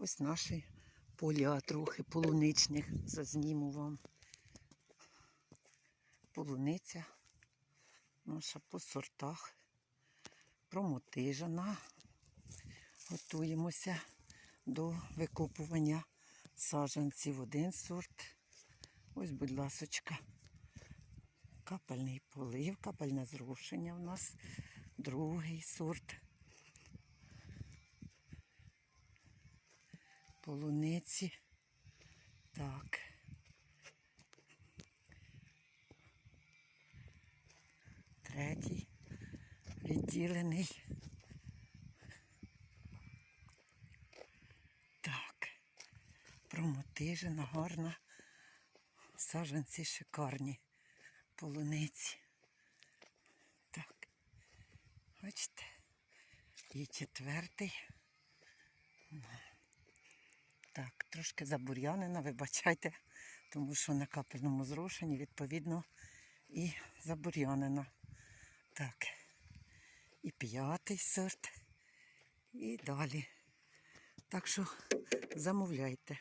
Ось наші поля трохи полуничних зазніму вам. Полуниця наша по сортах промотижена. Готуємося до викопування саджанців. Один сорт. Ось, будь ласочка, капельний полив, капельне зрушення у нас. Другий сорт. Полуниці. Так. Третій відділений. Так. Промотижена, гарна. Саджанці шикарні. Полуниці. Так. Бачите. І четвертий. Трошки забур'янена, вибачайте, тому що на капельному зрошенні, відповідно, і забур'янена. Так. І п'ятий сорт. І далі. Так що замовляйте.